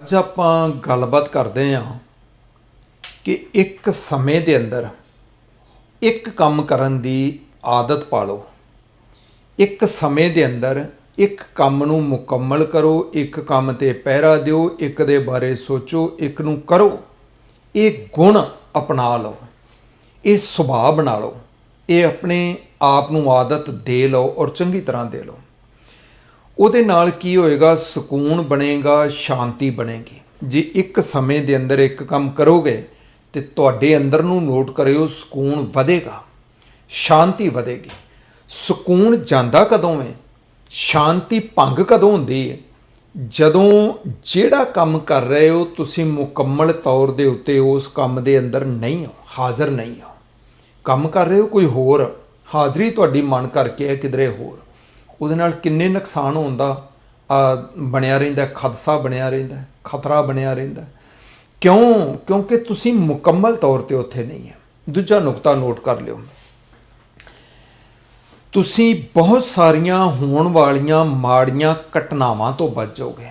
ਅੱਜ ਆਪਾਂ ਗੱਲਬਾਤ ਕਰਦੇ ਹਾਂ ਕਿ ਇੱਕ ਸਮੇਂ ਦੇ ਅੰਦਰ ਇੱਕ ਕੰਮ ਕਰਨ ਦੀ ਆਦਤ ਪਾ ਲਓ ਇੱਕ ਸਮੇਂ ਦੇ ਅੰਦਰ ਇੱਕ ਕੰਮ ਨੂੰ ਮੁਕੰਮਲ ਕਰੋ, ਇੱਕ ਕੰਮ ਤੇ ਪਹਿਰਾ ਦਿਓ, ਇੱਕ ਦੇ ਬਾਰੇ ਸੋਚੋ, ਇੱਕ ਨੂੰ ਕਰੋ। ਇਹ ਗੁਣ ਅਪਣਾ ਲਓ, ਇਹ ਸੁਭਾਅ ਬਣਾ ਲਓ, ਇਹ ਆਪਣੇ ਆਪ ਨੂੰ ਆਦਤ ਦੇ ਲਓ ਔਰ ਚੰਗੀ ਤਰ੍ਹਾਂ ਦੇ ਲਓ। ਉਹਦੇ ਨਾਲ ਕੀ ਹੋਏਗਾ? ਸਕੂਨ ਬਣੇਗਾ, ਸ਼ਾਂਤੀ ਬਣੇਗੀ। ਜੇ ਇੱਕ ਸਮੇਂ ਦੇ ਅੰਦਰ ਇੱਕ ਕੰਮ ਕਰੋਗੇ ਤੇ ਤੁਹਾਡੇ ਅੰਦਰ ਨੂੰ ਨੋਟ ਕਰਿਓ, ਸਕੂਨ ਵਧੇਗਾ, ਸ਼ਾਂਤੀ ਵਧੇਗੀ। ਸਕੂਨ ਜਾਂਦਾ ਕਦੋਂ ਹੈ ਸ਼ਾਂਤੀ ਭੰਗ ਕਦੋਂ ਹੁੰਦੀ ਹੈ ਜਦੋਂ ਜਿਹੜਾ ਕੰਮ ਕਰ ਰਹੇ ਹੋ, ਤੁਸੀਂ ਮੁਕੰਮਲ ਤੌਰ ਦੇ ਉੱਤੇ ਉਸ ਕੰਮ ਦੇ ਅੰਦਰ ਨਹੀਂ ਹੋ, ਹਾਜ਼ਰ ਨਹੀਂ ਹੋ। ਕੰਮ ਕਰ ਰਹੇ ਹੋ ਕੋਈ ਹੋਰ, ਹਾਜ਼ਰੀ ਤੁਹਾਡੀ ਮਨ ਕਰਕੇ ਹੈ ਕਿਧਰੇ ਹੋਰ। ਉਹਦੇ ਨਾਲ ਕਿੰਨੇ ਨੁਕਸਾਨ ਹੋਣ ਦਾ ਬਣਿਆ ਰਹਿੰਦਾ, ਖਦਸ਼ਾ ਬਣਿਆ ਰਹਿੰਦਾ, ਖਤਰਾ ਬਣਿਆ ਰਹਿੰਦਾ। ਕਿਉਂ? ਕਿਉਂਕਿ ਤੁਸੀਂ ਮੁਕੰਮਲ ਤੌਰ ਤੇ ਉੱਥੇ ਨਹੀਂ ਹੈ। ਦੂਜਾ ਨੁਕਤਾ ਨੋਟ ਕਰ ਲਿਓ। ਤੁਸੀਂ ਬਹੁਤ ਸਾਰੀਆਂ ਹੋਣ ਵਾਲੀਆਂ ਮਾੜੀਆਂ ਘਟਨਾਵਾਂ ਤੋਂ ਬਚ ਜਾਓਗੇ।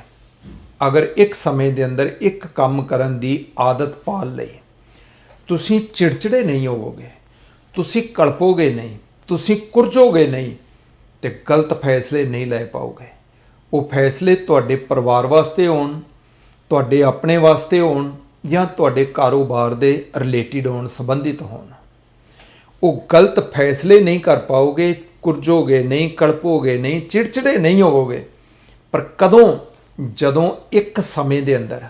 ਅਗਰ ਇੱਕ ਸਮੇਂ ਦੇ ਅੰਦਰ ਇੱਕ ਕੰਮ ਕਰਨ ਦੀ ਆਦਤ ਪਾਲ ਲਈ, ਤੁਸੀਂ ਚਿੜਚਿੜੇ ਨਹੀਂ ਹੋਵੋਗੇ। ਤੁਸੀਂ ਕਲਪੋਗੇ ਨਹੀਂ। ਤੁਸੀਂ ਕੁਰਜੋਗੇ ਨਹੀਂ। ਤੇ ਗਲਤ ਫੈਸਲੇ ਨਹੀਂ ਲੈ ਪਾਓਗੇ। ਉਹ ਫੈਸਲੇ ਤੁਹਾਡੇ ਪਰਿਵਾਰ ਵਾਸਤੇ ਹੋਣ, ਤੁਹਾਡੇ ਆਪਣੇ ਵਾਸਤੇ ਹੋਣ ਜਾਂ ਤੁਹਾਡੇ ਕਾਰੋਬਾਰ ਦੇ ਰਿਲੇਟਡ ਹੋਣ, ਸੰਬੰਧਿਤ ਹੋਣ। ਉਹ ਗਲਤ ਫੈਸਲੇ ਨਹੀਂ ਕਰ ਪਾਓਗੇ, ਕੁਰਜੋਗੇ ਨਹੀਂ, ਕਲਪੋਗੇ ਨਹੀਂ, ਚਿੜਚਿੜੇ ਨਹੀਂ ਹੋਵੋਗੇ। ਪਰ ਕਦੋਂ? ਜਦੋਂ ਇੱਕ ਸਮੇਂ ਦੇ ਅੰਦਰ,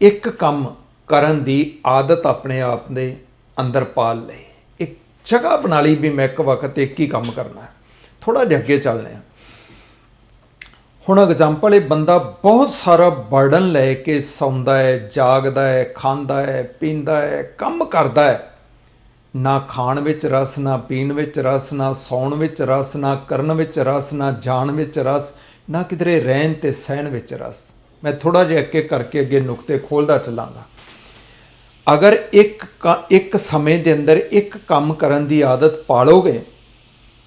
ਇੱਕ ਕੰਮ ਕਰਨ ਦੀ ਆਦਤ ਆਪਣੇ ਆਪ ਦੇ ਅੰਦਰ ਪਾਲ ਲਈ ਇੱਕ ਜਗ੍ਹਾ ਬਣਾ ਲਈ ਵੀ ਮੈਂ ਇੱਕ ਵਕਤ ਇੱਕ ਹੀ ਕੰਮ ਕਰਨਾ। ਥੋੜਾ ਜਿਹਾ ਅੱਗੇ ਚੱਲਦੇ ਹਾਂ। ਹੁਣ ਐਗਜ਼ਾਮਪਲ ਇਹ ਬੰਦਾ ਬਹੁਤ ਸਾਰਾ ਬਰਡਨ ਲੈ ਕੇ ਸੌਂਦਾ ਹੈ, ਜਾਗਦਾ ਹੈ, ਖਾਂਦਾ ਹੈ, ਪੀਂਦਾ ਹੈ, ਕੰਮ ਕਰਦਾ ਹੈ। ਨਾ ਖਾਣ ਵਿੱਚ ਰਸ, ਨਾ ਪੀਣ ਵਿੱਚ ਰਸ, ਨਾ ਸੌਣ ਵਿੱਚ ਰਸ, ਨਾ ਕਰਨ ਵਿੱਚ ਰਸ, ਨਾ ਜਾਣ ਵਿੱਚ ਰਸ, ਨਾ ਕਿਧਰੇ ਰਹਿਣ ਤੇ ਸਹਿਣ ਵਿੱਚ ਰਸ। ਮੈਂ ਥੋੜਾ ਜਿਹਾ ਅੱਗੇ ਕਰਕੇ ਅੱਗੇ ਨੁਕਤੇ ਖੋਲਦਾ ਚੱਲਾਂਗਾ। ਅਗਰ ਇੱਕ ਇੱਕ ਸਮੇਂ ਦੇ ਅੰਦਰ ਇੱਕ ਕੰਮ ਕਰਨ ਦੀ ਆਦਤ ਪਾਲੋਗੇ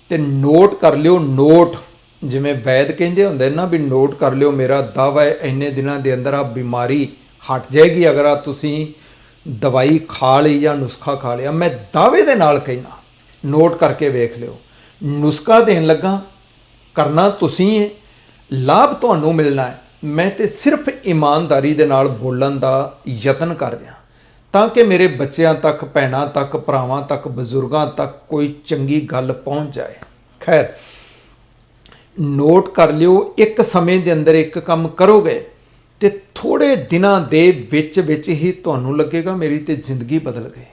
ਤੇ ਨੋਟ ਕਰ ਲਿਓ, ਨੋਟ। ਜਿਵੇਂ ਵੈਦ ਕਹਿੰਦੇ ਹੁੰਦੇ ਨਾ ਵੀ ਨੋਟ ਕਰ ਲਿਓ, ਮੇਰਾ ਦਾਵਾ ਹੈ, ਇੰਨੇ ਦਿਨਾਂ ਦੇ ਅੰਦਰ ਆ ਬਿਮਾਰੀ ਹਟ ਜਾਏਗੀ, ਅਗਰ ਆ ਤੁਸੀਂ ਦਵਾਈ ਖਾ ਲਈ ਜਾਂ ਨੁਸਖਾ ਖਾ ਲਿਆ। ਮੈਂ ਦਾਅਵੇ ਦੇ ਨਾਲ ਕਹਿਣਾ, ਨੋਟ ਕਰਕੇ ਵੇਖ ਲਿਓ। ਨੁਸਖਾ ਦੇਣ ਲੱਗਾ, ਕਰਨਾ ਤੁਸੀਂ ਹੈ, ਲਾਭ ਤੁਹਾਨੂੰ ਮਿਲਣਾ ਹੈ। ਮੈਂ ਤੇ ਸਿਰਫ ਇਮਾਨਦਾਰੀ ਦੇ ਨਾਲ ਬੋਲਣ ਦਾ ਯਤਨ ਕਰ ਰਿਹਾ। ਤਾਂ ਕਿ ਮੇਰੇ ਬੱਚਿਆਂ ਤੱਕ, ਭੈਣਾਂ ਤੱਕ, ਭਰਾਵਾਂ ਤੱਕ, ਬਜ਼ੁਰਗਾਂ ਤੱਕ ਕੋਈ ਚੰਗੀ ਗੱਲ ਪਹੁੰਚ ਜਾਏ। ਖੈਰ ਨੋਟ ਕਰ ਲਿਓ, ਇੱਕ ਸਮੇਂ ਦੇ ਅੰਦਰ ਇੱਕ ਕੰਮ ਕਰੋਗੇ ਤੇ ਥੋੜੇ ਦਿਨਾਂ ਦੇ ਵਿੱਚ ਵਿੱਚ ਹੀ ਤੁਹਾਨੂੰ ਲੱਗੇਗਾ ਮੇਰੀ ਤੇ ਜ਼ਿੰਦਗੀ ਬਦਲ ਗਈ।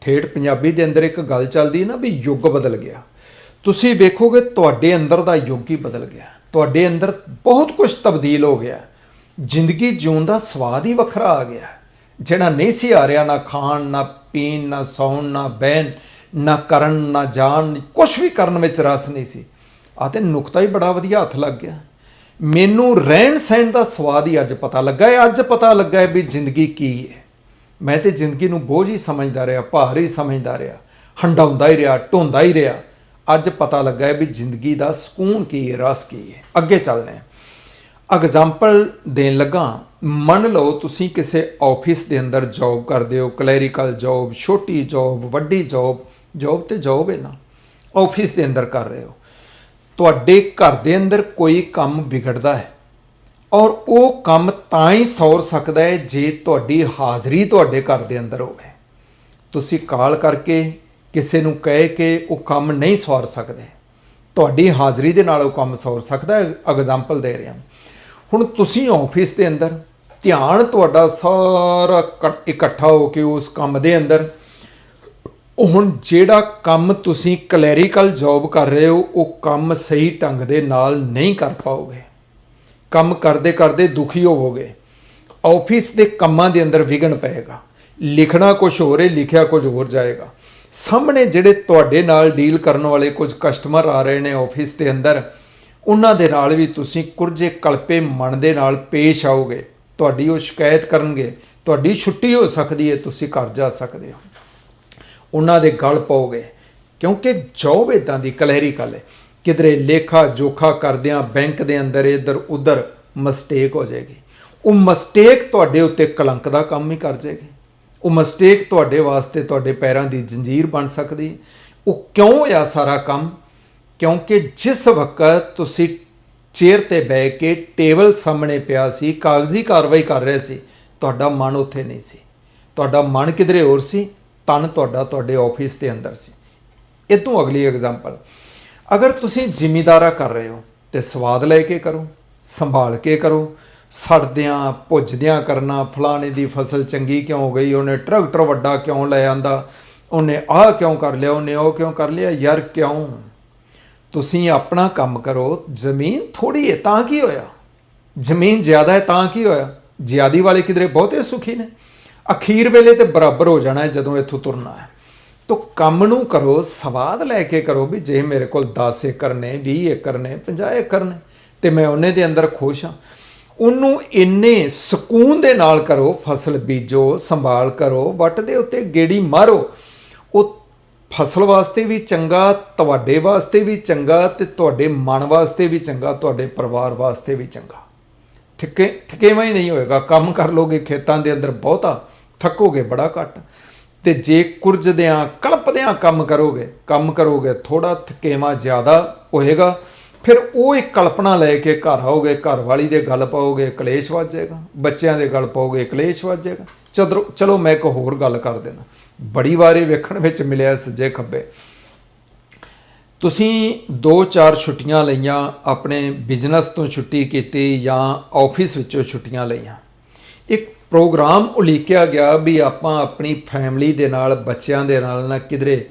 ਠੇਠ ਪੰਜਾਬੀ ਦੇ ਅੰਦਰ ਇੱਕ ਗੱਲ ਚੱਲਦੀ ਨਾ ਵੀ ਯੁੱਗ ਬਦਲ ਗਿਆ। ਤੁਸੀਂ ਵੇਖੋਗੇ ਤੁਹਾਡੇ ਅੰਦਰ ਦਾ ਯੁੱਗ ਹੀ ਬਦਲ ਗਿਆ। ਤੁਹਾਡੇ ਅੰਦਰ ਬਹੁਤ ਕੁਝ ਤਬਦੀਲ ਹੋ ਗਿਆ। ਜ਼ਿੰਦਗੀ ਜਿਉਣ ਦਾ ਸਵਾਦ ਹੀ ਵੱਖਰਾ ਆ ਗਿਆ। ਜਿਹੜਾ ਨਹੀਂ ਸੀ ਆ ਰਿਹਾ, ਨਾ ਖਾਣ, ਨਾ ਪੀਣ, ਨਾ ਸੌਣ, ਨਾ ਬਹਿਣ, ਨਾ ਕਰਨ, ਨਾ ਜਾਣ ਕੁਝ ਵੀ ਕਰਨ ਵਿੱਚ ਰਸ ਨਹੀਂ ਸੀ। ਆ ਤੇ ਨੁਕਤਾ ਹੀ ਬੜਾ ਵਧੀਆ ਹੱਥ ਲੱਗ ਗਿਆ। ਮੈਨੂੰ ਰਹਿਣ ਸਹਿਣ ਦਾ ਸਵਾਦ ਹੀ ਅੱਜ ਪਤਾ ਲੱਗਾ ਹੈ, ਅੱਜ ਪਤਾ ਲੱਗਾ ਹੈ ਵੀ ਜ਼ਿੰਦਗੀ ਕੀ ਹੈ। ਮੈਂ ਤੇ ਜ਼ਿੰਦਗੀ ਨੂੰ ਬੋਝ ਹੀ ਸਮਝਦਾ ਰਿਹਾ, ਭਾਰ ਹੀ ਸਮਝਦਾ ਰਿਹਾ ਹੰਡਾਉਂਦਾ ਹੀ ਰਿਹਾ, ਢੋਂਦਾ ਹੀ ਰਿਹਾ। ਅੱਜ ਪਤਾ ਲੱਗਾ ਹੈ ਵੀ ਜ਼ਿੰਦਗੀ ਦਾ ਸਕੂਨ ਕੀ ਹੈ, ਰਸ ਕੀ ਹੈ। ਅੱਗੇ ਚੱਲਦੇ ਹਾਂ। ਐਗਜ਼ਾਮਪਲ ਦੇਣ ਲੱਗਾ। ਮੰਨ ਲਓ ਤੁਸੀਂ ਕਿਸੇ ਆਫਿਸ ਦੇ ਅੰਦਰ ਜੌਬ ਕਰਦੇ ਹੋ ਕਲੈਰੀਕਲ ਜੌਬ ਛੋਟੀ ਜੌਬ ਵੱਡੀ ਜੌਬ ਜੌਬ ਤੇ ਜੌਬ ਹੈ ਨਾ ਆਫਿਸ ਦੇ ਅੰਦਰ ਕਰ ਰਹੇ ਹੋ। ਤੁਹਾਡੇ ਘਰ ਦੇ ਅੰਦਰ ਕੋਈ ਕੰਮ ਵਿਗੜਦਾ ਹੈ ਔਰ ਉਹ ਕੰਮ ਤਾਂ ਹੀ ਸੌਰ ਸਕਦਾ ਹੈ ਜੇ ਤੁਹਾਡੀ ਹਾਜ਼ਰੀ ਤੁਹਾਡੇ ਘਰ ਦੇ ਅੰਦਰ ਹੋਵੇ। ਤੁਸੀਂ ਕਾਲ ਕਰਕੇ ਕਿਸੇ ਨੂੰ ਕਹਿ ਕੇ ਉਹ ਕੰਮ ਨਹੀਂ ਸੌਰ ਸਕਦੇ। ਤੁਹਾਡੀ ਹਾਜ਼ਰੀ ਦੇ ਨਾਲ ਉਹ ਕੰਮ ਸੌਰ ਸਕਦਾ ਹੈ ਐਗਜ਼ਾਮਪਲ ਦੇ ਰਿਹਾ। ਹੁਣ ਤੁਸੀਂ ਆਫਿਸ ਦੇ ਅੰਦਰ ਧਿਆਨ ਤੁਹਾਡਾ ਸਾਰਾ ਇਕੱਠ- ਇਕੱਠਾ ਹੋ ਕੇ ਉਸ ਕੰਮ ਦੇ ਅੰਦਰ। ਹੁਣ ਜਿਹੜਾ ਕੰਮ ਤੁਸੀਂ ਕਲੈਰੀਕਲ ਜੌਬ ਕਰ ਰਹੇ ਹੋ, ਉਹ ਕੰਮ ਸਹੀ ਢੰਗ ਦੇ ਨਾਲ ਨਹੀਂ ਕਰ ਪਾਓਗੇ। ਕੰਮ ਕਰਦੇ ਕਰਦੇ ਦੁਖੀ ਹੋਵੋਗੇ। ਆਫਿਸ ਦੇ ਕੰਮਾਂ ਦੇ ਅੰਦਰ ਵਿਗਣ ਪਏਗਾ। ਲਿਖਣਾ ਕੁਝ ਹੋਰ ਹੈ ਲਿਖਿਆ ਕੁਝ ਹੋਰ ਜਾਏਗਾ। ਸਾਹਮਣੇ ਜਿਹੜੇ ਤੁਹਾਡੇ ਨਾਲ ਡੀਲ ਕਰਨ ਵਾਲੇ ਕੁਝ ਕਸਟਮਰ ਆ ਰਹੇ ਨੇ ਆਫਿਸ ਦੇ ਅੰਦਰ, ਉਹਨਾਂ ਦੇ ਨਾਲ ਵੀ ਤੁਸੀਂ ਕੁਰਜੇ ਕਲਪੇ ਮਨ ਦੇ ਨਾਲ ਪੇਸ਼ ਆਓਗੇ। ਤੁਹਾਡੀ ਉਹ ਸ਼ਿਕਾਇਤ ਕਰਨਗੇ, ਤੁਹਾਡੀ ਛੁੱਟੀ ਹੋ ਸਕਦੀ ਹੈ, ਤੁਸੀਂ ਘਰ ਜਾ ਸਕਦੇ ਹੋ। ਉਹਨਾਂ ਦੇ ਗਲ ਪਾਓਗੇ, ਕਿਉਂਕਿ ਜੌਬ ਇਦਾਂ ਦੀ ਕਲਹਿਰੀ ਕਲੈਰੀਕਲ ਹੈ। ਕਿਧਰੇ ਲੇਖਾ ਜੋਖਾ ਕਰਦਿਆਂ ਬੈਂਕ ਦੇ ਅੰਦਰ ਇੱਧਰ ਉੱਧਰ ਮਿਸਟੇਕ ਹੋ ਜਾਏਗੀ। ਉਹ ਮਿਸਟੇਕ ਤੁਹਾਡੇ ਉੱਤੇ ਕਲੰਕ ਦਾ ਕੰਮ ਹੀ ਕਰ ਜਾਏਗੀ। ਉਹ ਮਿਸਟੇਕ ਤੁਹਾਡੇ ਵਾਸਤੇ ਤੁਹਾਡੇ ਪੈਰਾਂ ਦੀ ਜੰਜੀਰ ਬਣ ਸਕਦੀ ਉਹ ਕਿਉਂ ਹੋਇਆ ਸਾਰਾ ਕੰਮ? ਕਿਉਂਕਿ ਜਿਸ ਵਕਤ ਤੁਸੀਂ ਚੇਅਰ ਤੇ ਬਹਿ ਕੇ ਟੇਬਲ ਸਾਹਮਣੇ ਪਿਆ ਸੀ, ਕਾਗਜ਼ੀ ਕਾਰਵਾਈ ਕਰ ਰਿਹਾ ਸੀ। ਤੁਹਾਡਾ ਮਨ ਉੱਥੇ ਨਹੀਂ ਸੀ। ਤੁਹਾਡਾ ਮਨ ਕਿਧਰੇ ਹੋਰ ਸੀ? ਤਨ ਤੁਹਾਡਾ ਤੁਹਾਡੇ ਆਫਿਸ ਦੇ ਅੰਦਰ ਸੀ। ਇਹ ਤੋਂ ਅਗਲੀ ਐਗਜ਼ਾਮਪਲ ਅਗਰ ਤੁਸੀਂ ਜ਼ਿਮੀਦਾਰਾ ਕਰ ਰਹੇ ਹੋ, ਤੇ ਸਵਾਦ ਲੈ ਕੇ ਕਰੋ, ਸੰਭਾਲ ਕੇ ਕਰੋ, ਸੜਦਿਆਂ ਭੁੱਜਦਿਆਂ ਕਰਨਾ, ਫਲਾਣੇ ਦੀ ਫਸਲ ਚੰਗੀ ਕਿਉਂ ਹੋ ਗਈ, ਉਹਨੇ ਟਰੈਕਟਰ ਵੱਡਾ ਕਿਉਂ ਲੈ ਆਂਦਾ, ਉਹਨੇ ਆਹ ਕਿਉਂ ਕਰ ਲਿਆ, ਉਹਨੇ ਉਹ ਕਿਉਂ ਕਰ ਲਿਆ, ਯਾਰ ਕਿਉਂ? ਤੁਸੀਂ ਆਪਣਾ ਕੰਮ ਕਰੋ, ਜ਼ਮੀਨ ਥੋੜੀ ਹੈ, ਤਾਂ ਕੀ ਹੋਇਆ? ਜ਼ਮੀਨ ਜ਼ਿਆਦਾ ਹੈ, ਤਾਂ ਕੀ ਹੋਇਆ? ਜ਼ਿਆਦੀ ਵਾਲੇ ਕਿਧਰੇ ਬਹੁਤੇ ਸੁਖੀ ਨੇ। ਅਖੀਰ ਵੇਲੇ ਤੇ ਬਰਾਬਰ ਹੋ ਜਾਣਾ ਹੈ ਜਦੋਂ ਇੱਥੋਂ ਤੁਰਨਾ ਹੈ। ਤੋ ਕੰਮ ਨੂੰ ਕਰੋ, ਸਵਾਦ ਲੈ ਕੇ ਕਰੋ ਵੀ ਜੇ ਮੇਰੇ ਕੋਲ 10 ਏਕੜ ਨੇ 20 ਏਕੜ ਨੇ 50 ਏਕੜ ਨੇ, ਤੇ ਮੈਂ ਉਹਨੇ ਦੇ ਅੰਦਰ ਖੁਸ਼ ਹਾਂ। ਉਹਨੂੰ ਇੰਨੇ ਸਕੂਨ ਦੇ ਨਾਲ ਕਰੋ, ਫਸਲ ਬੀਜੋ, ਸੰਭਾਲ ਕਰੋ, ਵੱਟ ਦੇ ਉੱਤੇ ਗੇੜੀ ਮਾਰੋ, ਉਹ ਫਸਲ ਵਾਸਤੇ ਵੀ ਚੰਗਾ, ਤੁਹਾਡੇ ਵਾਸਤੇ ਵੀ ਚੰਗਾ ਤੇ ਤੁਹਾਡੇ ਮਨ ਵਾਸਤੇ ਵੀ ਚੰਗਾ, ਤੁਹਾਡੇ ਪਰਿਵਾਰ ਵਾਸਤੇ ਵੀ ਚੰਗਾ। ਠਿਕੇ ਠਿਕੇਵਾ ਹੀ ਨਹੀਂ ਹੋਏਗਾ। ਕੰਮ ਕਰ ਲੋਗੇ, ਖੇਤਾਂ ਦੇ ਅੰਦਰ ਬਹੁਤਾ ਥੱਕੋਗੇ, ਬੜਾ ਘੱਟ। ਤੇ ਜੇ ਕੁਰਜਦਿਆਂ ਕਲਪਦਿਆਂ ਕੰਮ ਕਰੋਗੇ ਕੰਮ ਕਰੋਗੇ ਥੋੜਾ ਥਕੇਵਾ ਜ਼ਿਆਦਾ ਹੋਏਗਾ, ਫਿਰ ਉਹ ਇੱਕ ਕਲਪਨਾ ਲੈ ਕੇ ਘਰ ਆਓਗੇ, ਘਰ ਵਾਲੀ ਦੇ ਗੱਲ ਪਾਓਗੇ, ਕਲੇਸ਼ ਵੱਜ ਜਾਏਗਾ। ਬੱਚਿਆਂ ਦੇ ਗੱਲ ਪਾਓਗੇ, ਕਲੇਸ਼ ਵੱਜ ਜਾਏਗਾ। ਚਲੋ ਚਲੋ ਮੈਂ ਇੱਕ ਹੋਰ ਗੱਲ ਕਰ ਦੇਣਾ ਬੜੀ ਵਾਰੀ ਵੇਖਣ ਵਿੱਚ ਮਿਲਿਆ ਸੱਜੇ ਖੱਬੇ। ਤੁਸੀਂ 2-4 ਛੁੱਟੀਆਂ ਲਈਆਂ, ਆਪਣੇ ਬਿਜ਼ਨਸ ਤੋਂ ਛੁੱਟੀ ਕੀਤੀ ਜਾਂ ਆਫਿਸ ਵਿੱਚੋਂ ਛੁੱਟੀਆਂ ਲਈਆਂ। ਇੱਕ ਪ੍ਰੋਗਰਾਮ ਉਲੀਕਿਆ ਗਿਆ ਵੀ ਆਪਾਂ ਆਪਣੀ ਫੈਮਿਲੀ ਦੇ ਨਾਲ, ਬੱਚਿਆਂ ਦੇ ਨਾਲ ਨਾ ਕਿਧਰੇ,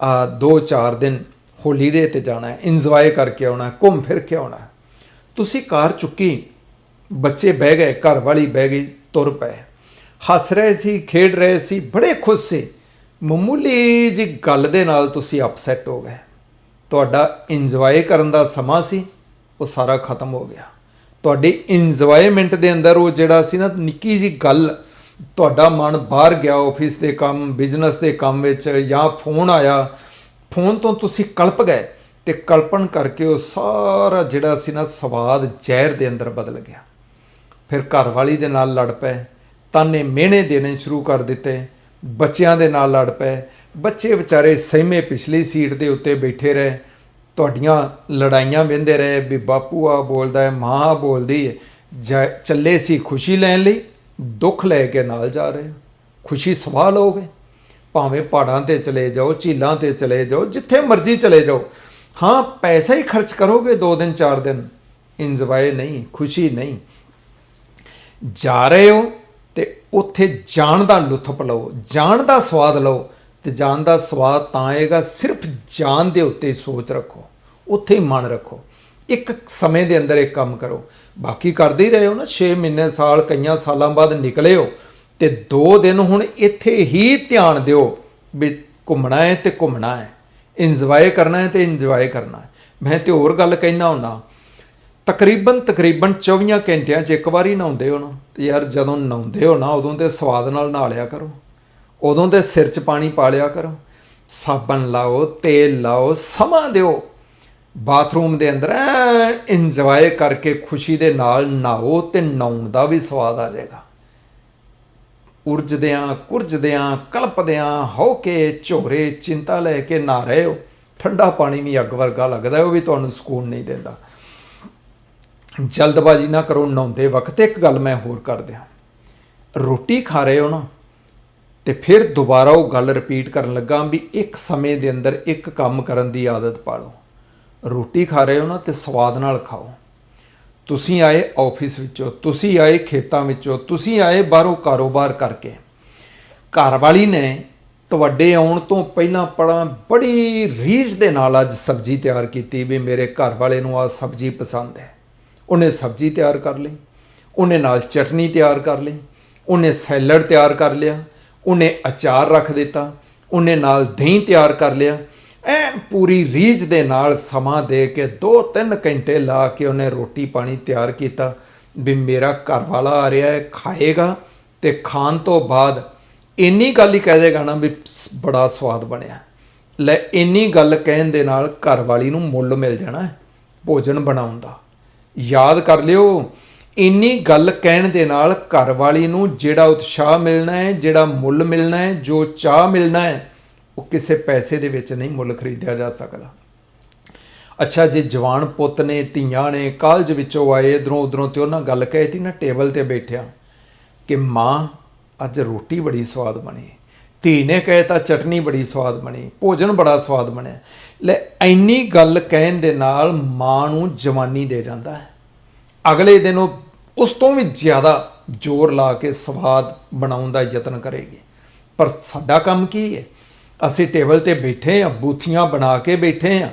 ਆ 2-4 ਦਿਨ ਹੋਲੀਡੇ ਤੇ ਜਾਣਾ ਹੈ, ਇੰਜੋਏ ਕਰਕੇ ਆਉਣਾ ਘੁੰਮ ਫਿਰ ਕੇ ਆਉਣਾ ਤੁਸੀਂ ਕਾਰ ਚੁੱਕੀ, ਬੱਚੇ ਬਹਿ ਗਏ ਘਰ ਵਾਲੀ ਬਹਿ ਗਈ, ਤੁਰ ਪਏ। ਹੱਸ ਰਹੇ ਸੀ, ਖੇਡ ਰਹੇ ਸੀ, ਬੜੇ ਖੁਸ਼ ਸੀ। ਮਾਮੂਲੀ ਜੀ ਗੱਲ ਦੇ ਨਾਲ ਤੁਸੀਂ ਅਪਸੈਟ ਹੋ ਗਏ। ਤੁਹਾਡਾ ਇੰਜੋਏ ਕਰਨ ਦਾ ਸਮਾਂ ਸੀ, ਉਹ ਸਾਰਾ ਖਤਮ ਹੋ ਗਿਆ। ਤੁਹਾਡੀ ਇੰਜੋਏਮੈਂਟ ਦੇ ਅੰਦਰ ਉਹ ਜਿਹੜਾ ਸੀ ਨਾ, ਨਿੱਕੀ ਜੀ ਗੱਲ, ਤੁਹਾਡਾ ਮਨ ਬਾਹਰ ਗਿਆ ਆਫਿਸ ਦੇ ਕੰਮ ਬਿਜ਼ਨਸ ਦੇ ਕੰਮ ਵਿੱਚ ਜਾਂ ਫੋਨ ਆਇਆ। ਫੋਨ ਤੋਂ ਤੁਸੀਂ ਕਲਪ ਗਏ ਤੇ ਕਲਪਨ ਕਰਕੇ ਉਹ ਸਾਰਾ ਜਿਹੜਾ ਸੀ ਨਾ ਸਵਾਦ ਜ਼ਹਿਰ ਦੇ ਅੰਦਰ ਬਦਲ ਗਿਆ। ਫਿਰ ਘਰ ਵਾਲੀ ਦੇ ਨਾਲ ਲੜ ਪਏ। ਤਾਨੇ ਮਿਹਣੇ ਦੇਣੇ ਸ਼ੁਰੂ ਕਰ ਦਿੱਤੇ। ਬੱਚਿਆਂ ਦੇ ਨਾਲ ਲੜ ਪਏ। ਬੱਚੇ ਵਿਚਾਰੇ ਸਹਿਮੇ ਪਿਛਲੀ ਸੀਟ ਦੇ ਉੱਤੇ ਬੈਠੇ ਰਹੇ। ਤੁਹਾਡੀਆਂ ਲੜਾਈਆਂ ਵਿੰਦੇ ਰਹੇ। ਵੀ ਬਾਪੂ ਆ ਬੋਲਦਾ ਹੈ, ਮਾਂ ਆ ਬੋਲਦੀ ਹੈ। ਜਾ- ਚੱਲੇ ਸੀ ਖੁਸ਼ੀ ਲੈਣ ਲਈ, ਦੁੱਖ ਲੈ ਕੇ ਨਾਲ ਜਾ ਰਹੇ। ਹੋ। ਖੁਸ਼ੀ ਸਵਾਹ ਲਓਗੇ ਭਾਵੇਂ ਪਹਾੜਾਂ ਤੇ ਚਲੇ ਜਾਓ, ਝੀਲਾਂ ਤੇ ਚਲੇ ਜਾਓ, ਜਿੱਥੇ ਮਰਜ਼ੀ ਚਲੇ ਜਾਓ। ਹਾਂ, ਪੈਸਾ ਹੀ ਖਰਚ ਕਰੋਗੇ 2 ਦਿਨ 4 ਦਿਨ। ਇੰਜੋਏ ਨਹੀਂ, ਖੁਸ਼ੀ ਨਹੀਂ। ਜਾ ਰਹੇ ਹੋ। ਤੇ ਉੱਥੇ ਜਾਣ ਦਾ ਲੁਤਫ ਲਓ, ਜਾਣ ਦਾ ਸਵਾਦ ਲਓ ਤੇ ਜਾਣ ਦਾ ਸਵਾਦ ਤਾਂ ਆਏਗਾ, ਸਿਰਫ ਜਾਣ ਦੇ ਉੱਤੇ ਸੋਚ ਰੱਖੋ, ਉੱਥੇ ਹੀ ਮਨ ਰੱਖੋ। ਇੱਕ ਸਮੇਂ ਦੇ ਅੰਦਰ ਇੱਕ ਕੰਮ ਕਰੋ। ਬਾਕੀ ਕਰਦੇ ਹੀ ਰਹੇ ਹੋ ਨਾ 6 ਮਹੀਨੇ, ਸਾਲ, ਕਈਆਂ ਸਾਲਾਂ ਬਾਅਦ ਨਿਕਲੇ ਹੋ ਤੇ 2 ਦਿਨ ਹੁਣ ਇੱਥੇ ਹੀ ਧਿਆਨ ਦਿਓ ਵੀ ਘੁੰਮਣਾ ਹੈ ਤੇ ਘੁੰਮਣਾ ਹੈ। ਇੰਜੋਏ ਕਰਨਾ ਹੈ ਤੇ ਇੰਜੋਏ ਕਰਨਾ ਹੈ। ਮੈਂ ਤੇ ਹੋਰ ਗੱਲ ਕਹਿਣਾ ਹੁੰਦਾ ਤਕਰੀਬਨ ਤਕਰੀਬਨ 24 ਘੰਟਿਆਂ 'ਚ ਇੱਕ ਵਾਰੀ ਨਹਾਉਂਦੇ ਹੋ ਨਾ? ਤੇ ਯਾਰ ਜਦੋਂ ਨਹਾਉਂਦੇ ਹੋ ਨਾ, ਉਦੋਂ ਤੇ ਸਵਾਦ ਨਾਲ ਨਹਾ ਲਿਆ ਕਰੋ। ਉਦੋਂ ਤੇ ਸਿਰ 'ਚ ਪਾਣੀ ਪਾ ਲਿਆ ਕਰੋ। ਸਾਬਣ ਲਾਓ, ਤੇਲ ਲਾਓ, ਸਮਾਂ ਦਿਓ। ਬਾਥਰੂਮ ਦੇ ਅੰਦਰ ਇੰਜੋਏ ਕਰਕੇ ਖੁਸ਼ੀ ਦੇ ਨਾਲ ਨਹਾਓ ਤੇ ਨਹਾਉਣ ਦਾ ਵੀ ਸਵਾਦ ਆ ਜਾਏਗਾ। ਉਰਜਦਿਆਂ, ਕੁਰਜਦਿਆਂ, ਕਲਪਦਿਆਂ, ਹੋ ਕੇ ਝੋਰੇ, ਚਿੰਤਾ ਲੈ ਕੇ ਨਹਾ ਰਹੇ ਹੋ ਠੰਡਾ ਪਾਣੀ ਵੀ ਅੱਗ ਵਰਗਾ ਲੱਗਦਾ ਉਹ ਵੀ ਤੁਹਾਨੂੰ ਸਕੂਨ ਨਹੀਂ ਦਿੰਦਾ। ਜਲਦਬਾਜ਼ੀ ਨਾ ਕਰੋ, ਨਹਾਉਂਦੇ ਵਕਤ ਇੱਕ ਗੱਲ ਮੈਂ ਹੋਰ ਕਰ ਦਿਆਂ। ਰੋਟੀ ਖਾ ਰਹੇ ਹੋ ਨਾ, ਤੇ ਫਿਰ ਦੁਬਾਰਾ ਉਹ ਗੱਲ ਰਿਪੀਟ ਕਰਨ ਲੱਗਾ ਵੀ ਇੱਕ ਸਮੇਂ ਦੇ ਅੰਦਰ ਇੱਕ ਕੰਮ ਕਰਨ ਦੀ ਆਦਤ ਪਾ ਲਓ ਰੋਟੀ ਖਾ ਰਹੇ ਹੋ ਨਾ, ਤੇ ਸਵਾਦ ਨਾਲ ਖਾਓ। ਤੁਸੀਂ ਆਏ ਆਫਿਸ ਵਿੱਚੋਂ, ਤੁਸੀਂ ਆਏ ਖੇਤਾਂ ਵਿੱਚੋਂ, ਤੁਸੀਂ ਆਏ ਬਾਹਰੋਂ ਕਾਰੋਬਾਰ ਕਰਕੇ। ਘਰ ਵਾਲੀ ਨੇ ਤੁਹਾਡੇ ਆਉਣ ਤੋਂ ਪਹਿਲਾਂ ਪੜਾ ਬੜੀ ਰੀਝ ਦੇ ਨਾਲ ਅੱਜ ਸਬਜ਼ੀ ਤਿਆਰ ਕੀਤੀ ਵੀ ਮੇਰੇ ਘਰ ਵਾਲੇ ਨੂੰ ਆ ਸਬਜ਼ੀ ਪਸੰਦ ਹੈ। ਉਹਨੇ ਸਬਜ਼ੀ ਤਿਆਰ ਕਰ ਲਈ, ਉਹਨੇ ਨਾਲ ਚਟਨੀ ਤਿਆਰ ਕਰ ਲਈ, ਉਹਨੇ ਸੈਲਡ ਤਿਆਰ ਕਰ ਲਿਆ, ਉਹਨੇ ਅਚਾਰ ਰੱਖ ਦਿੱਤਾ, ਉਹਨੇ ਨਾਲ ਦਹੀਂ ਤਿਆਰ ਕਰ ਲਿਆ। ਐ ਪੂਰੀ ਰੀਝ ਦੇ ਨਾਲ ਸਮਾਂ ਦੇ ਕੇ 2-3 ਘੰਟੇ ਲਾ ਕੇ ਉਹਨੇ ਰੋਟੀ ਪਾਣੀ ਤਿਆਰ ਕੀਤਾ ਵੀ ਮੇਰਾ ਘਰ ਵਾਲਾ ਆ ਰਿਹਾ ਹੈ, ਖਾਏਗਾ ਤੇ ਖਾਣ ਤੋਂ ਬਾਅਦ ਇੰਨੀ ਗੱਲ ਹੀ ਕਹਿ ਦੇਗਾ ਨਾ ਵੀ ਸ- ਬੜਾ ਸਵਾਦ ਬਣਿਆ। ਲੈ ਇੰਨੀ ਗੱਲ ਕਹਿਣ ਦੇ ਨਾਲ ਘਰ ਵਾਲੀ ਨੂੰ ਮੁੱਲ ਮਿਲ ਜਾਣਾ ਭੋਜਨ ਬਣਾਉਣ ਦਾ। ਯਾਦ ਕਰ ਲਿਓ, ਇੰਨੀ ਗੱਲ ਕਹਿਣ ਦੇ ਨਾਲ ਘਰ ਵਾਲੀ ਨੂੰ ਜਿਹੜਾ ਉਤਸ਼ਾਹ ਮਿਲਣਾ ਹੈ, ਜਿਹੜਾ ਮੁੱਲ ਮਿਲਣਾ ਹੈ, ਜੋ ਚਾਹ ਮਿਲਣਾ ਹੈ, ਉਹ ਕਿਸੇ ਪੈਸੇ ਦੇ ਵਿੱਚ ਨਹੀਂ ਮੁੱਲ ਖਰੀਦਿਆ ਜਾ ਸਕਦਾ। ਅੱਛਾ, ਜੇ ਜਵਾਨ ਪੁੱਤ ਨੇ, ਧੀਆਂ ਨੇ ਕਾਲਜ ਵਿੱਚੋਂ ਆਏ, ਇਧਰੋਂ ਉਧਰੋਂ ਤੇ ਉਹਨਾਂ ਗੱਲ ਕਹੀ ਤੀ ਨਾ ਟੇਬਲ ਤੇ ਬੈਠਿਆ ਕਿ ਮਾਂ, ਅੱਜ ਰੋਟੀ ਬੜੀ ਸਵਾਦ ਬਣੀ। ਧੀ ਨੇ ਕਹੇ ਤਾਂ ਚਟਨੀ ਬੜੀ ਸਵਾਦ ਬਣੀ, ਭੋਜਨ ਬੜਾ ਸਵਾਦ ਬਣਿਆ। ਲੈ, ਇੰਨੀ ਗੱਲ ਕਹਿਣ ਦੇ ਨਾਲ ਮਾਂ ਨੂੰ ਜਵਾਨੀ ਦੇ ਜਾਂਦਾ ਹੈ। ਅਗਲੇ ਦਿਨ ਉਹ ਉਸ ਤੋਂ ਵੀ ਜ਼ਿਆਦਾ ਜ਼ੋਰ ਲਾ ਕੇ ਸਵਾਦ ਬਣਾਉਣ ਦਾ ਯਤਨ ਕਰੇਗੀ। ਪਰ ਸਾਡਾ ਕੰਮ ਕੀ ਹੈ? ਅਸੀਂ ਟੇਬਲ ਤੇ ਬੈਠੇ ਆ ਬੂਥੀਆਂ ਬਣਾ ਕੇ ਬੈਠੇ ਆ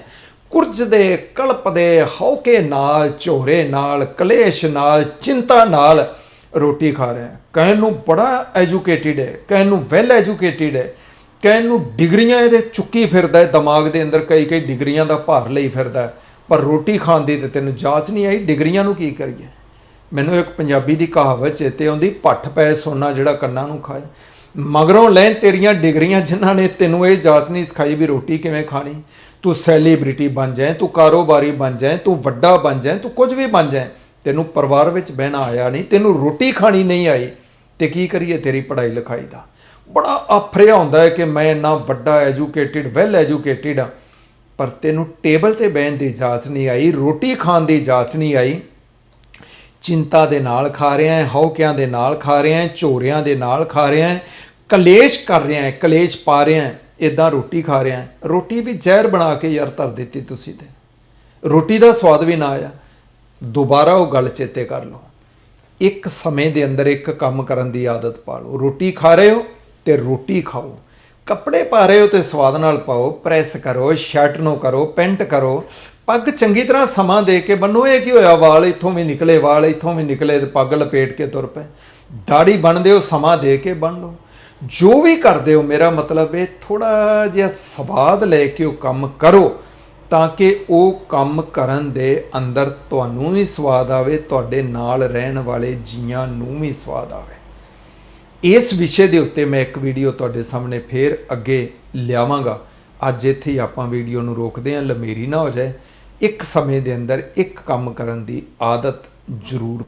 ਕੁਰਜਦੇ ਕਲਪਦੇ ਹੌਕੇ ਨਾਲ, ਝੋਰੇ ਨਾਲ, ਕਲੇਸ਼ ਨਾਲ, ਚਿੰਤਾ ਨਾਲ ਰੋਟੀ ਖਾ ਰਿਹਾ ਆ ਕਹਿਣ ਨੂੰ ਬੜਾ ਐਜੂਕੇਟਿਡ ਹੈ, ਕਹਿਣ ਨੂੰ ਵੈਲ ਐਜੂਕੇਟਿਡ ਹੈ, ਕਹਿਣ ਨੂੰ ਡਿਗਰੀਆਂ ਇਹਦੇ ਚੁੱਕੀ ਫਿਰਦਾ ਹੈ, ਦਿਮਾਗ ਦੇ ਅੰਦਰ ਕਈ ਕਈ ਡਿਗਰੀਆਂ ਦਾ ਭਾਰ ਲਈ ਫਿਰਦਾ ਹੈ। ਪਰ ਰੋਟੀ ਖਾਣ ਦੀ ਤੇ ਤੈਨੂੰ ਜਾਂਚ ਨਹੀਂ ਆਈ, ਡਿਗਰੀਆਂ ਨੂੰ ਕੀ ਕਰੀਏ? ਮੈਨੂੰ ਇੱਕ ਪੰਜਾਬੀ ਦੀ ਕਹਾਵਤ ਚੇਤੇ ਆਉਂਦੀ ਪੱਠ ਪੈ ਸੋਨਾ ਜਿਹੜਾ ਕੰਨਾਂ ਨੂੰ ਖਾਏ। ਮਗਰੋਂ ਲੈ ਤੇਰੀਆਂ ਡਿਗਰੀਆਂ ਜਿਨ੍ਹਾਂ ਨੇ ਤੈਨੂੰ ਇਹ ਜਾਚ ਨਹੀਂ ਸਿਖਾਈ ਵੀ ਰੋਟੀ ਕਿਵੇਂ ਖਾਣੀ। ਤੂੰ ਸੈਲੀਬ੍ਰਿਟੀ ਬਣ ਜਾਏ, ਤੂੰ ਕਾਰੋਬਾਰੀ ਬਣ ਜਾਏ, ਤੂੰ ਵੱਡਾ ਬਣ ਜਾਏ, ਤੂੰ ਕੁਝ ਵੀ ਬਣ ਜਾਏ। ਤੈਨੂੰ ਪਰਿਵਾਰ ਵਿੱਚ ਬਹਿਣਾ ਆਇਆ ਨਹੀਂ, ਤੈਨੂੰ ਰੋਟੀ ਖਾਣੀ ਨਹੀਂ ਆਈ, ਤੇ ਕੀ ਕਰੀਏ ਤੇਰੀ ਪੜ੍ਹਾਈ ਲਿਖਾਈ ਦਾ? ਬੜਾ ਆਫਰਿਆ ਹੁੰਦਾ ਹੈ ਕਿ ਮੈਂ ਇੰਨਾ ਵੱਡਾ ਐਜੂਕੇਟਿਡ ਵੈਲ ਐਜੂਕੇਟਿਡ ਆ ਪਰ ਤੈਨੂੰ ਟੇਬਲ ਤੇ ਬਹਿਣ ਦੀ ਇਜਾਜ਼ਤ ਨਹੀਂ ਆਈ, ਰੋਟੀ ਖਾਣ ਦੀ ਇਜਾਜ਼ਤ ਨਹੀਂ ਆਈ। ਚਿੰਤਾ ਦੇ ਨਾਲ ਖਾ ਰਿਹਾ ਹੈ ਹੌਕਿਆਂ ਦੇ ਨਾਲ ਖਾ ਰਿਹਾ ਹੈ, ਝੋਰਿਆਂ ਦੇ ਨਾਲ ਖਾ ਰਿਹਾ ਹੈ, ਕਲੇਸ਼ ਕਰ ਰਿਹਾ ਹੈ, ਕਲੇਸ਼ ਪਾ ਰਿਹਾ ਹੈ ਇਦਾਂ ਰੋਟੀ ਖਾ ਰਿਹਾ ਹੈ। ਰੋਟੀ ਵੀ ਜ਼ਹਿਰ ਬਣਾ ਕੇ ਯਾਰ ਧਰ ਦਿੱਤੀ ਤੁਸੀਂ ਤੇ। ਰੋਟੀ ਦਾ ਸਵਾਦ ਵੀ ਨਾ ਆਇਆ। ਦੁਬਾਰਾ ਉਹ ਗੱਲ ਚੇਤੇ ਕਰ ਲਓ। ਇੱਕ ਸਮੇਂ ਦੇ ਅੰਦਰ ਇੱਕ ਕੰਮ ਕਰਨ ਦੀ ਆਦਤ ਪਾ ਲਓ ਰੋਟੀ ਖਾ ਰਹੇ ਹੋ ਤੇ ਰੋਟੀ ਖਾਓ। ਕੱਪੜੇ ਪਾ ਰਹੇ ਹੋ ਤੇ ਸਵਾਦ ਨਾਲ ਪਾਓ। ਪ੍ਰੈਸ ਕਰੋ ਸ਼ਰਟ ਨੂੰ ਕਰੋ, ਪੈਂਟ ਕਰੋ। ਪੱਗ ਚੰਗੀ ਤਰ੍ਹਾਂ ਸਮਾਂ ਦੇ ਕੇ ਬੰਨੋ। ਇਹ ਕੀ ਹੋਇਆ? ਵਾਲ ਇੱਥੋਂ ਵੀ ਨਿਕਲੇ, ਵਾਲ ਇੱਥੋਂ ਵੀ ਨਿਕਲੇ ਤੇ ਪੱਗ ਲਪੇਟ ਕੇ ਤੁਰ ਪਏ। ਦਾੜੀ ਬਣਦੇ ਹੋ, ਸਮਾਂ ਦੇ ਕੇ ਬੰਨ ਲਓ। ਜੋ ਵੀ ਕਰਦੇ ਹੋ, ਮੇਰਾ ਮਤਲਬ ਇਹ ਥੋੜਾ ਜਿਹਾ ਸਵਾਦ ਲੈ ਕੇ ਉਹ ਕੰਮ ਕਰੋ। ਤਾਂ ਕਿ ਉਹ ਕੰਮ ਕਰਨ ਦੇ ਅੰਦਰ ਤੁਹਾਨੂੰ ਵੀ ਸਵਾਦ ਆਵੇ, ਤੁਹਾਡੇ ਨਾਲ ਰਹਿਣ ਵਾਲੇ ਜੀਆਂ ਨੂੰ ਵੀ ਸਵਾਦ ਆਵੇ। ਇਸ ਵਿਸ਼ੇ ਦੇ ਉੱਤੇ ਮੈਂ ਇੱਕ ਵੀਡੀਓ ਤੁਹਾਡੇ ਸਾਹਮਣੇ ਫੇਰ ਅੱਗੇ ਲਿਆਵਾਂਗਾ। ਅੱਜ ਇੱਥੇ ਹੀ ਆਪਾਂ ਵੀਡੀਓ ਨੂੰ ਰੋਕਦੇ ਹਾਂ, ਲਮੇਰੀ ਨਾ ਹੋ ਜਾਏ। ਇੱਕ ਸਮੇਂ ਦੇ ਅੰਦਰ ਇੱਕ ਕੰਮ ਕਰਨ ਦੀ ਆਦਤ ਜ਼ਰੂਰ